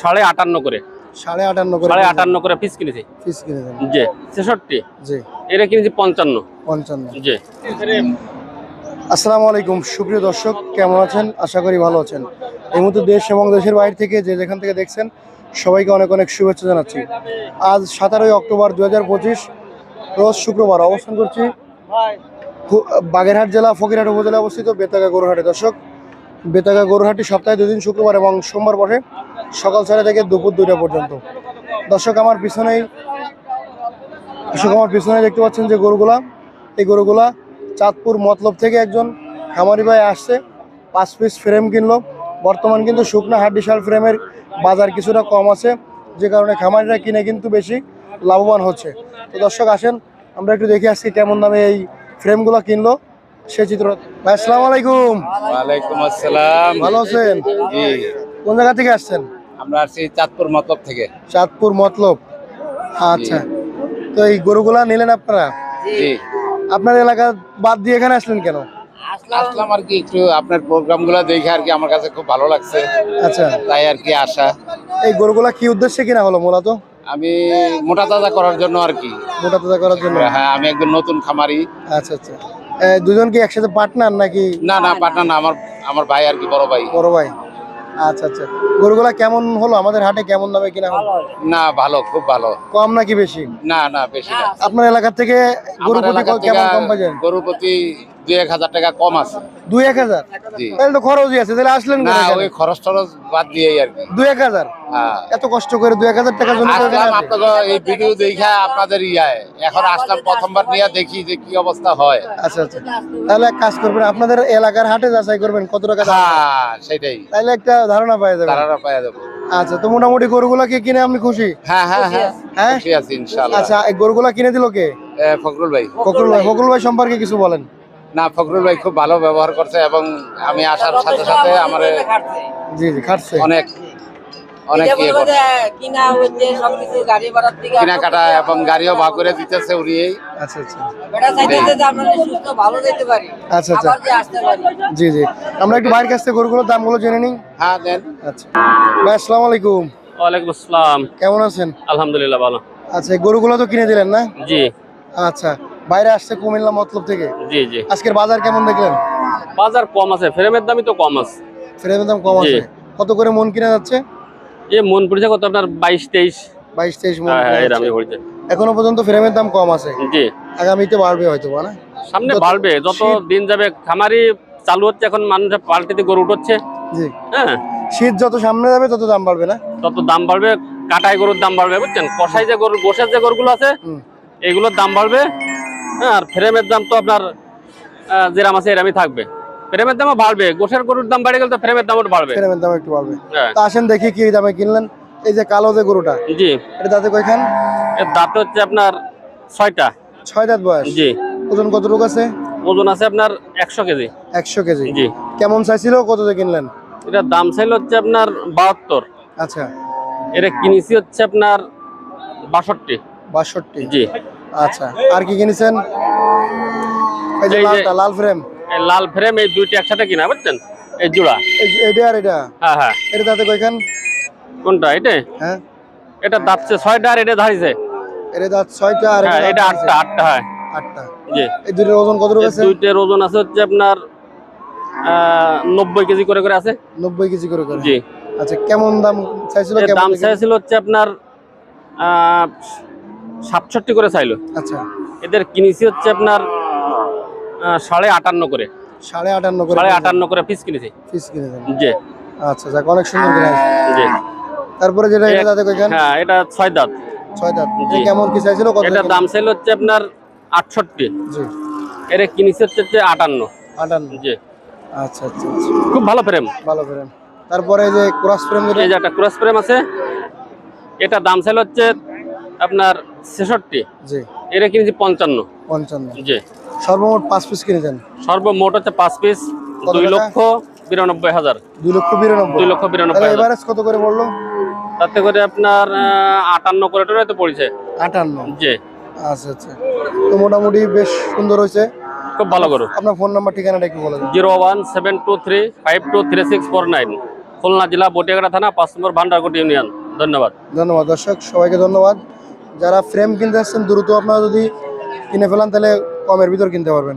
সাড়ে আটান্ন করে। সাড়ে আটান্ন করে সাড়ে আটান্ন করে পিস কিনেছি। পিস কিনেছেন। জি ছেষট্টি। জি। এটা কিনেছি পঞ্চান্ন। পঞ্চান্ন। জি। আসসালামু আলাইকুম সুপ্রিয় দর্শক কেমন আছেন? আশা করি ভালো আছেন। এই মুহূর্তে দেশ এবং দেশের বাইরে থেকে যে যেখান থেকে দেখছেন সবাইকে অনেক অনেক শুভেচ্ছা জানাচ্ছি। আজ সতেরোই অক্টোবর দু হাজার পঁচিশ রোজ শুক্রবার অবস্থান করছি বাগেরহাট জেলা ফকিরহাট উপজেলা অবস্থিত বেতাগা গরুহাটে। দর্শক বেতাগা গরুহাটি সপ্তাহে দুদিন শুক্রবার এবং সোমবার বসে। সকাল ছটা থেকে দুপুর দুইটা পর্যন্ত। দর্শক আমার পিছনেই দর্শক আমার পিছনে দেখতে পাচ্ছেন যে গরুগুলা। এই গরুগুলা চাঁদপুর মতলব থেকে একজন খামারি ভাই আসছে পাঁচ পিস ফ্রেম কিনলো। বর্তমান কিন্তু শুকনো হাড্ডিশাল ফ্রেমের বাজার কিছুটা কম আছে যে কারণে খামারিরা কিনে কিন্তু বেশি লাভবান হচ্ছে। তো দর্শক আসেন আমরা একটু দেখি আজকে কেমন দামে এই ফ্রেমগুলো কিনলো। সে চিত্র ভাই আসসালামু আলাইকুম। ওয়ালাইকুম আসসালাম। ভালো আছেন? কোন জায়গা থেকে আসছেন? আমরা আসছি চাঁদপুর মতলব থেকে। চাঁদপুর মতলব। আচ্ছা। তো এই গরুগুলা নিলেন আপনারা? জি। আপনার এলাকা বাদ দিয়ে এখানে আসলেন কেন? আসলাম। আর কি একটু আপনার প্রোগ্রামগুলো দেখে আর কি আমার কাছে খুব ভালো লাগছে। আচ্ছা। তাই আর কি আসা এই গরুগুলা কি উদ্দেশ্যে কিনা হলো মূলত? আমি মোটা তাজা করার জন্য আর কি। মোটা তাজা করার জন্য? হ্যাঁ আমি একজন নতুন খামারি। আচ্ছা আচ্ছা। এ, দুজন কি একসাথে পার্টনার নাকি? না না পাটনা না আমার আমার ভাই আর কি বড় ভাই। বড় ভাই। আচ্ছা আচ্ছা। গরুগুলা কেমন হলো? আমাদের হাটে কেমন দামে কিনা হলো? না ভালো খুব ভালো। কম নাকি বেশি? না না বেশি না। আপনার এলাকা থেকে গরু প্রতি কেমন কম পাইছেন? গরু প্রতি দুই এক হাজার টাকা কম আছে। দুই এক হাজার? জি। তাহলে তো খরচই আছে তাহলে আসলেন না ওই খরচ টরচ বাদ দিয়েই আর কি। দুই এক হাজার? এত কষ্ট করে দুই এক হাজার টাকা জন্য। আপনাদের এই ভিডিও দেখা আপনাদের ইয়ায়। এখন আসলাম প্রথমবার নিয়ে দেখি যে কি অবস্থা হয়। আচ্ছা আচ্ছা। তাহলে এক কাজ করবেন আপনাদের এলাকার হাটে যাচাই করবেন কত টাকা হ্যাঁ সেটাই। তাহলে একটা ধারণা পাওয়া যাবে। তারা পাওয়া যাবে। আচ্ছা তো মোটামুটি গরুগুলাকে কিনে আপনি খুশি? হ্যাঁ হ্যাঁ হ্যাঁ। হ্যাঁ? খুশি আছি ইনশাআল্লাহ। আচ্ছা এই গরুগুলা কিনে দিল কে? এ, ফখরুল ভাই। ফকরুল ভাই ফকরুল ভাই সম্পর্কে কিছু বলেন। না ফখরুল ভাই খুব ভালো ব্যবহার করছে এবং আমি আসার সাথে সাথে আমার জি জি খাটছে। অনেক অনেক ইয়ে বলব করছে। যে কিনা হচ্ছে সবকিছু গাড়ি ভাড়ার থেকে কেনাকাটা এবং গাড়িও ভাগ করে দিতেছে উড়িয়েই। আচ্ছা আচ্ছা। বেটা চাইতেছে যে আমরা সুস্থ ভালো যেতে পারি আচ্ছা, আচ্ছা। আসতে পারি। জি জি। আমরা একটু বাইরের কাছ থেকে গরুগুলোর দামগুলো জেনে নিই। হ্যাঁ দেন। আচ্ছা। ভাই আসসালামু আলাইকুম। ওয়ালাইকুম আসসালাম। কেমন আছেন? আলহামদুলিল্লাহ ভালো। আচ্ছা গরুগুলো তো কিনে দিলেন না? জি। আচ্ছা। বাইরে আসছে কুমিল্লা মতলব থেকে? জি জি। আজকের বাজার কেমন দেখলেন? বাজার কম আছে ফ্রেমের দামই তো কম আছে। ফ্রেমের দাম কম আছে। কত করে মন কিনা যাচ্ছে? এ মন পড়েছে কত আপনার? বাইশ তেইশ? বাইশ তেইশ মন হ্যাঁ হ্যাঁ পড়েছে। এখনও পর্যন্ত ফ্রেমের দাম কম আছে। জি। আগামীতে বাড়বে হয়তো না? সামনে বাড়বে যত দিন যাবে খামারি চালু হচ্ছে এখন পাল্টিতে গরু উঠছে। জি। হ্যাঁ। শীত যত সামনে যাবে তত দাম বাড়বে না? তত দাম বাড়বে কাটাই গরুর দাম বাড়বে বুঝছেন? কষাই যে গরু যে গরুগুলো আছে এগুলোর দাম বাড়বে হ্যাঁ আর ফ্রেমের দাম তো আপনার যেরাম আছে এরামই থাকবে। ফ্রেমের দামও বাড়বে গোসের গরুর দাম বাড়ে গেলে তো ফ্রেমের দামও বাড়বে। ফ্রেমের দাম একটু বাড়বে। হ্যাঁ। তা আসেন দেখি কি দামে কিনলেন। এই যে কালো যে গরুটা জি। এটা দাঁতে কয়খান? এর দাঁত হচ্ছে আপনার ছয়টা। ছয় দাঁত বয়স? জি। ওজন কত কতটুকু আছে? ওজন আছে আপনার একশো কেজি। একশো কেজি। জি। কেমন চাইছিল কত দিয়ে কিনলেন? এটার দাম চাইল হচ্ছে আপনার বাহাত্তর। আচ্ছা। এটা কিনেছি হচ্ছে আপনার বাষট্টি। বাষট্টি। জি। আচ্ছা। আর কি কিনেছেন? এই যে লাল ফ্রেম। লাল ফ্রেম এই দুইটা একসাথে কিনা বুঝছেন? এই জোড়া। এটা আর এটা? হ্যাঁ হ্যাঁ। এটা দাঁতে কয়খান? কোনটা এটা হ্যাঁ। এটা দাঁতছে ছয়টা আর এটা ধারিছে? এটা দাঁত ছয়টা আর হ্যাঁ এটা আটটা আটটা হ্যাঁ। আটটা। জি। এই দুটোর ওজন কত আছে? দুইটার ওজন আছে হচ্ছে আপনার নব্বই কেজি করে করে আছে। নব্বই কেজি করে করে। জি। আচ্ছা কেমন দাম চাইছিল কেমন দাম? চাইছিল হচ্ছে আপনার সাতষট্টি করে চাইলো। আচ্ছা। এদের কিনেছি হচ্ছে আপনার সাড়ে আটান্ন করে। সাড়ে আটান্ন করে সাড়ে আটান্ন করে পিস কিনেছি। পিস কিনেছেন। জি। আচ্ছা যাক অনেক সুন্দর জি। তারপরে যেটা এটা দাঁতে কয়খান হ্যাঁ এটা ছয় দাঁত। ছয় দাঁত। কেমন কি চাইছিল কত এটার দাম চাইলো হচ্ছে আপনার আটষট্টি। জি। এটা কিনেছি হচ্ছে হচ্ছে আটান্ন। আটান্ন। জি। আচ্ছা আচ্ছা আচ্ছা। খুব ভালো ফ্রেম ভালো ফ্রেম তারপরে এই যে ক্রস ফ্রেম এই যে একটা ক্রস ফ্রেম আছে এটা দাম চাইলো হচ্ছে আপনার ছেষট্টি। জি। এটা কিনেছি পঞ্চান্ন। পঞ্চান্ন। জি। সর্বমোট পাঁচ পিস কিনেছেন? সর্বমোট হচ্ছে পাঁচ পিস দুই লক্ষ বিরানব্বই হাজার। দুই লক্ষ বিরানব্বই। দুই লক্ষ বিরানব্বই এভারেজ কত করে বলল তাতে করে আপনার আটান্ন করে টোরে তো পড়েছে। আটান্ন। জি। আচ্ছা আচ্ছা। তো মোটামুটি বেশ সুন্দর হয়েছে। খুব ভালো করো আপনার ফোন নাম্বার ঠিকানাটা একটু বলে দেন। Zero one seven two three five two three six four nine. Khulna জেলা বটিয়াঘাটা থানা পাঁচ নম্বর ভান্ডারকোট ইউনিয়ন। ধন্যবাদ। ধন্যবাদ দর্শক। সবাইকে ধন্যবাদ। যারা ফ্রেম কিনতে আসছেন দ্রুত আপনারা যদি কিনে ফেলান তাহলে কমের ভিতর কিনতে পারবেন।